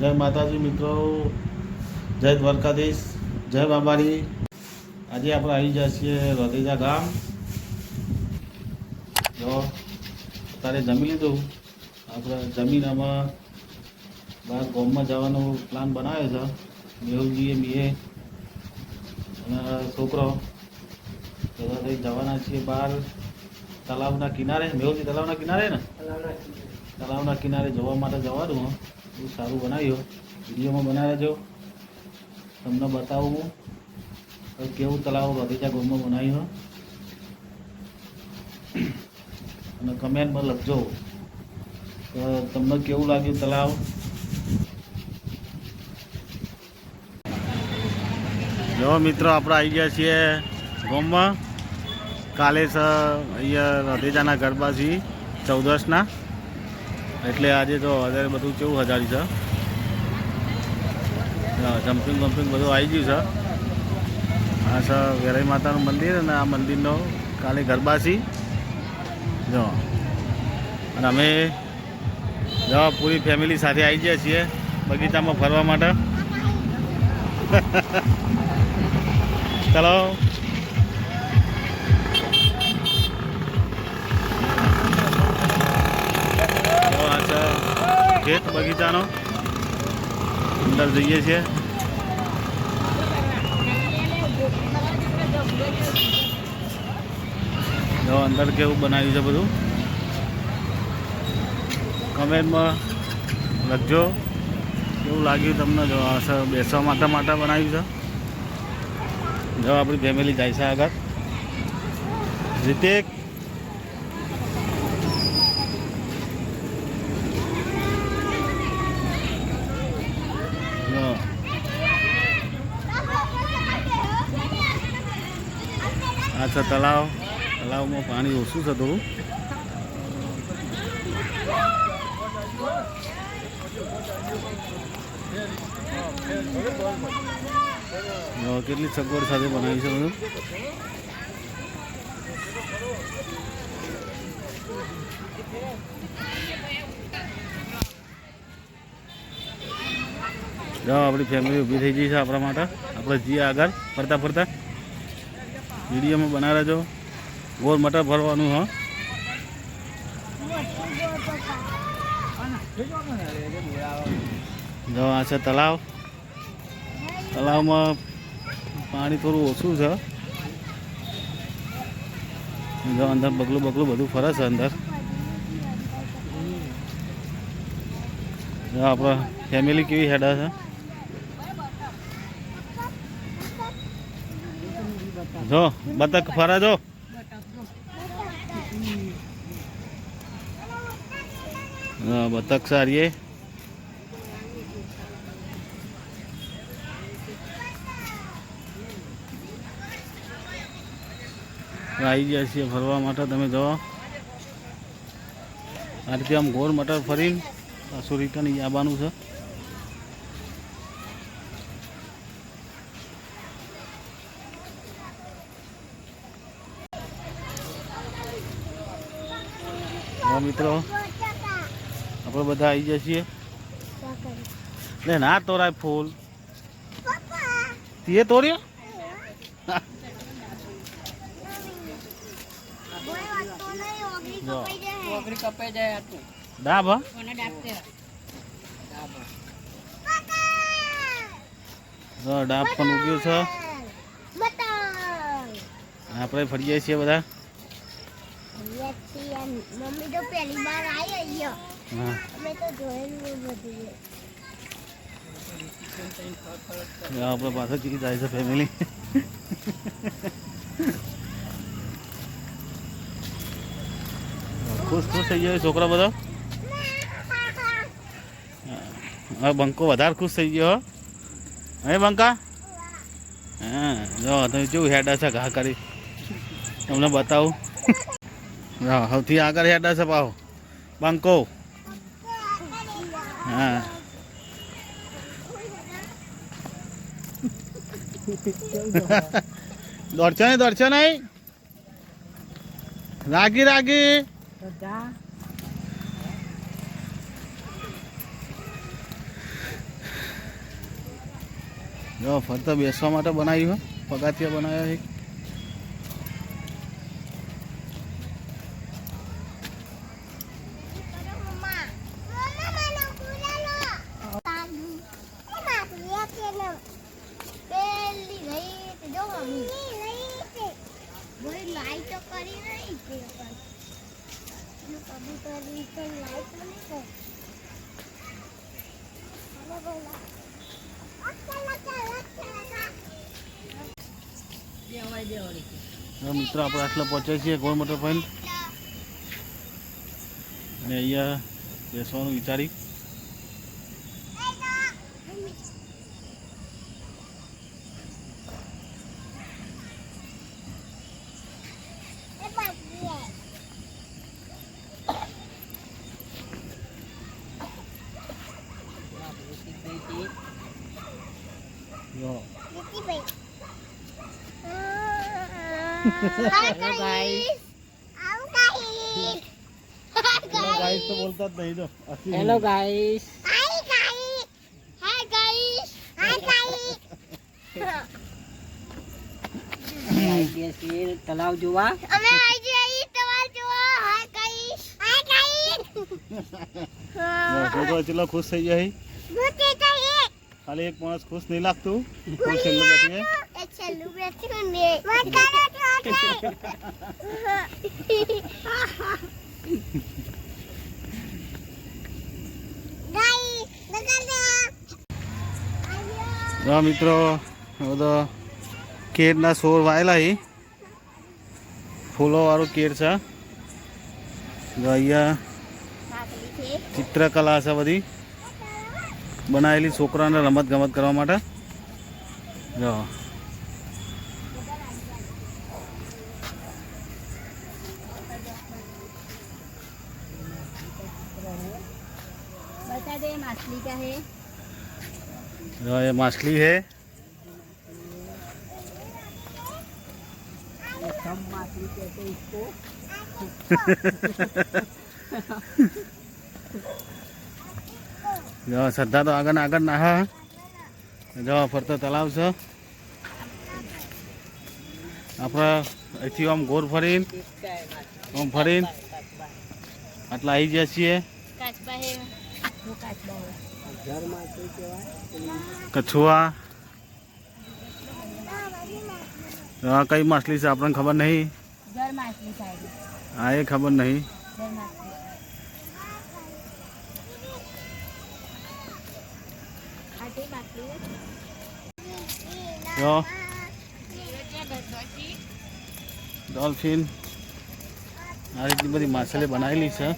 જય માતાજી મિત્રો જય દ્વારકાધીશ જય બાબારી. આજે આપણે આવી જાય છીએ રોદેજા ગામ. જો તારે જમી લીધું. આપણે જમીન આમાં બહાર ગામમાં જવાનો પ્લાન બનાવ્યો છે. મેહુલજીએ મીએ અને છોકરો બધા થઈ જવાના છીએ બહાર. તલાવના કિનારે મેહુલજી તલાવના કિનારે ને? તલાવના કિનારે જવા માટે જવાનું હો. બહુ સારું બનાવ્યું. વિડીયોમાં બનાવ્યા તમને બતાવું હું. કેવું તલાવ બગીચા ગોમમાં બનાવ્યો. અને કમેન્ટમાં લખજો. તો તમને કેવું લાગ્યું તલાવ જો મિત્રો, આપણે આવી ગયા છીએ ગોમમાં. કાલે અહીંયા રધેજાના ગરબા છે, ચૌદસના. એટલે આજે તો અત્યારે બધું કેવું હજારી છે? જમ્પિંગ વમ્પિંગ બધું આવી ગયું છે. આ છે વેરાઈ માતાનું મંદિર અને આ મંદિરનો કાલે ગરબા છે જો. અને અમે જવા પૂરી ફેમિલી સાથે આવી ગયા છીએ બગીચામાં ફરવા માટે. ચલો. ખેત બગીચાનો. અંદર જઈએ છીએ. જો અંદર કેવું બનાવ્યું છે બધું. કમેન્ટમાં લખજો. કેવું લાગ્યું તમને? જો બેસવા માતા માટે બનાવ્યું છે. જો આપણી ફેમિલી જાય છે આગળ. રીતિક જો આ છે તલાવ તલાવમાં પાણી ઓછું થોડું. કેટલી સગવડ સાથે બનાવી છે બધું. આપણી ફેમિલી ઊભી થઈ ગઈ છે આપણા માટે. આપણે જઈએ આગળ. ફરતા ફરતા. વિડીયોમાં બનાવી રહેજો. ગોળ મટર ભરવાનું, હા. જો, આ છે તલાવ. તલાવમાં પાણી થોડું ઓછું છે. જો, અંદર બગલું બગલું બધું ફરે છે અંદર. જો, આપણા ફેમિલી કેવી હેડા છે. જો, બતક ફરે જો બતક સારી આવી ગયા છીએ ફરવા માટે, તમે જો આ રીતે આમ ગોળ મટર ફરીને પાછું રિટર્ન આવવાનું છે. હા મિત્રો. આપણે બધા આવી છીએ. લે ના તોરાય ફૂલ. તે તોર્યો? ડાબ ડાબ પણ ઉગ્યું છે. આપણે ફરીએ છીએ બધા. મમ્મી તો પહેલી વાર આવી અહીંયા હા અમે તો જોયેલું બધું હવે આપણે પાછળ ચીકી જાય છે ફેમિલી ખુશ ખુશ થઈ ગયો છોકરા બધો હવે બંકો વધારે ખુશ થઈ ગયો હો. હે બંકા હા જો તમે કેવું હેડા છે ઘા કરી તમને બતાવું હા, સૌથી આગળ હેડા છે પાહો. બંકો. હા. દોડશો નહીં દોડશો નહીં? રાગી રાગી. જો, ફરતા બેસવા માટે બનાવ્યું પગાથિયા બનાવ્યા છે મમ્મા મમ્મા મને કુલાલો તાલુ મમ્મા લે કે ન પેલી લઈ તે જો મમ્મી લઈ તે બોય લાઈટ તો કરી નહીં તે પણ એનું કબૂતર તો લાઈટ તો નહીં કર હવે બોલા અક્કલ અક્કલ અક્કલ દેવાય દેવાડી હવે મિત્રો આપણે આટલા પહોંચ્યા છીએ ગોળ મોટર પોઈન્ટ અને અહીંયા બેસવાનું વિચારી. એ અહીં તમાર જોવા હાય ગાઈસ. Hi guys. છોકરો ચેટલો ખુશ થઈ જાય ગુતે જઈએ. ખાલી એક માણસ ખુશ નહીં લાગતું કોઈ છેલ્લું બેઠી એ છેલ્લું બેઠું જો મિત્રો બધો કેરના સોર વાયેલા હી. ફૂલો વાળું કેર છે. અહીંયા ચિત્રકલા છે બધી. બનાવેલી છોકરાને રમત ગમત કરવા માટે. જો. और ये मछली है। જો શ્રદ્ધા તો આગળ આગળ નાહા જો ફરતો તલાવ છે આપણે અહીંથી આમ ગોર ફરીને આમ ફરીને આટલા આવી ગયા છીએ કછુઆ. હા, કઈ માછલી છે? આપણને ખબર નહીં? હા, એ ખબર નહીં. ડોલ્ફિન. આ રીતની બધી માછલી બનાવેલી છે.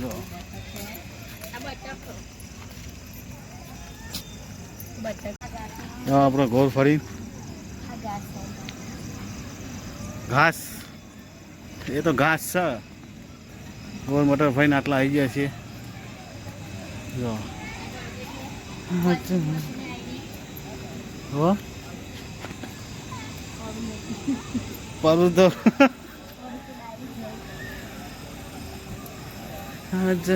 જો. આપણે ગોળ ફરી. ઘાસ. એ તો ઘાસ છે. ગોળ મટર ફરીને આટલા આવી ગયા છીએ. જો. પરું તો. આજ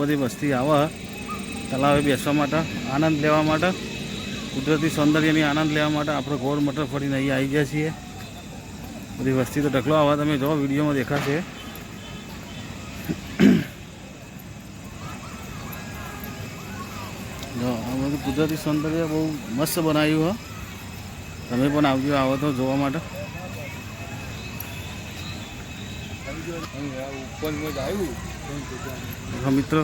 બધી વસ્તી આવે. તલાવે બેસવા માટે આનંદ લેવા માટે કુદરતી સૌંદર્યની આનંદ લેવા માટે આપણે ગોળ મટર ફરીને અહીં આવી ગયા છીએ. બધી વસ્તી તો ઢગલો આવા તમે જો વિડીયોમાં દેખાશે. જો આ બધું કુદરતી સૌંદર્ય બહુ મસ્ત બનાવ્યું હો. તમે પણ આવજો આવો તો જોવા માટે. મિત્રો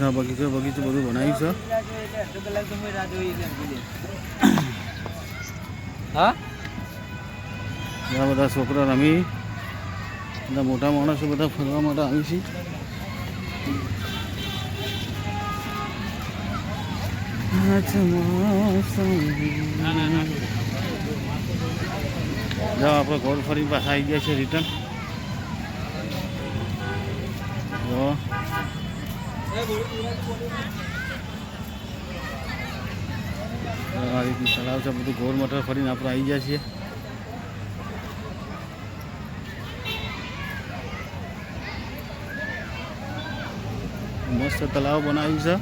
બધા બગીચો બગીચો બધું બનાવ્યું છે. હા? બધા બધા છોકરા રમી. બધા મોટા માણસો બધા ફરવા માટે આવી છે. આજ આપણે ઘોડ ફરી પાછા આવી ગયા છે રિટર્ન તળાવ છે, બધું ગોળ મટર ફરીને આપણે આવી ગયા છીએ. મસ્ત તળાવ બનાવ્યું છે.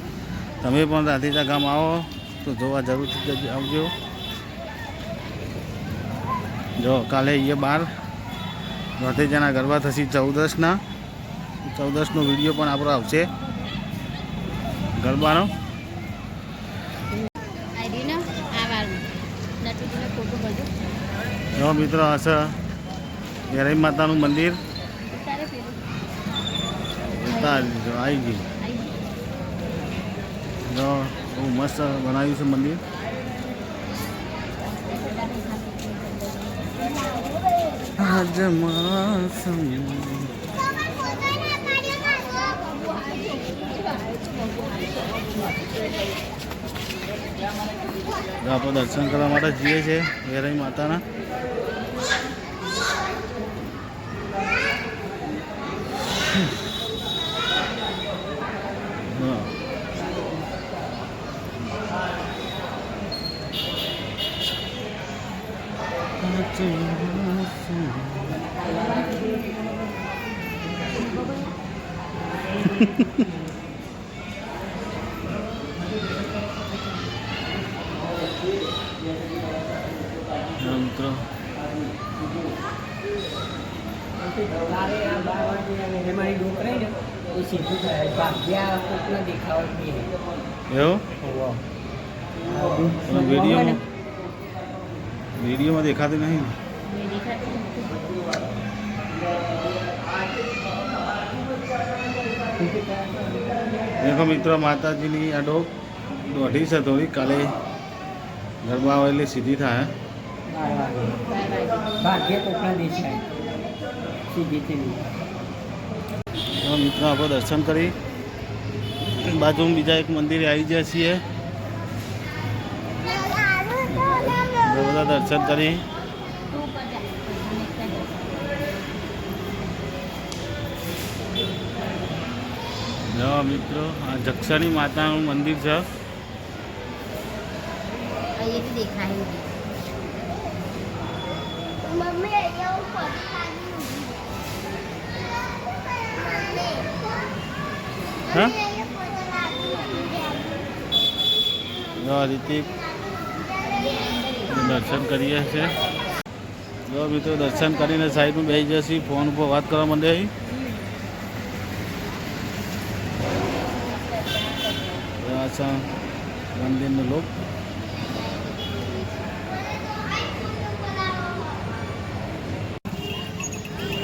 તમે પણ રાધીતા ગામ આવો, તો જોવા જરૂરથી આવજો. જો, કાલે એ બાર. રાધેજાના ગરબા થશે ચૌદસના. ચૌદસનો વીડિયો પણ આપણો આવશે. ગરબાનો? જો મિત્રો હશે ગેરાઈ માતાનું મંદિર. આવી ગયું. જો બહુ મસ્ત બનાવ્યું છે મંદિર. જો આપણે દર્શન કરવા માટે જઈએ છીએ વેરાઈ માતાના. હા હા, મિત્રો સવારે આ બાર વાગે અને એમાંની ડોક રહી ને એ સીધું થાય ભાગ્યા કોકના દેખાવ જ નહીં એવું અને વિડીયોમાં વિડીયોમાં દેખાતી નહીં ને? મેં દેખાતી નથી. દેખો મિત્રો માતાજીની આ ડોક દોઢી છે થોડી કાલે ગરબા આવે એટલે સીધી થાય બાર વાગે બાય બાય ભાગ્ય કોકના દેખાય મિત્રો આપણે દર્શન કરી. બાજુમાં બીજા એક મંદિરે આવી ગયા છીએ. બધા દર્શન કરી. મિત્રો આ જક્ષણી માતાનું મંદિર છે. દેખાય મમ્મી અહીંયા ઉપર હા? જો આ રીતે દર્શન કરીએ છીએ. જો મિત્રો દર્શન કરીને સાઈડમાં બેસી જશે, ફોન ઉપર વાત કરવા માંડે અહીં મંદિરનો લોક.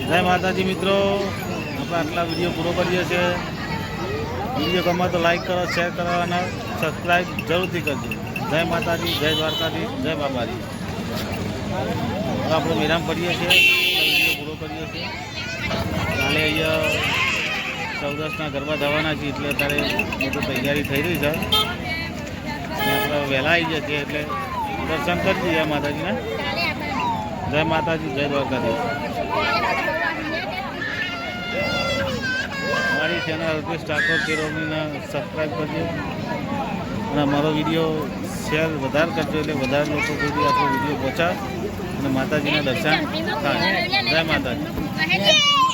જય માતાજી મિત્રો. આપણે આટલા વીડિયો પૂરો કરીએ છીએ. વીડિયો ગમે તો લાઈક કરો, શેર કરો અને સબસ્ક્રાઈબ જરૂરથી કરજો. જય માતાજી, જય દ્વારકાજી જય બાબાજી. આપણે વિરામ કરીએ છીએ. વીડિયો પૂરો કરીએ છીએ. કાલે અહીંયા ચૌદસના ગરબા જવાના છીએ એટલે અત્યારે બધું તૈયારી થઈ રહી છે. આપણે વહેલા આવી જઈએ એટલે દર્શન કરી જય માતાજીના. જય માતાજી, જય દ્વારકાધીશ. મારી ચેનલ અલ્પેશ ઠાકોર કેરોમીને સબસ્ક્રાઈબ કરજો. અને અમારો વીડિયો શેર વધારે કરજો એટલે વધારે લોકો સુધી આપણો વીડિયો પહોંચાડ. અને માતાજીના દર્શન થાય. જય માતાજી.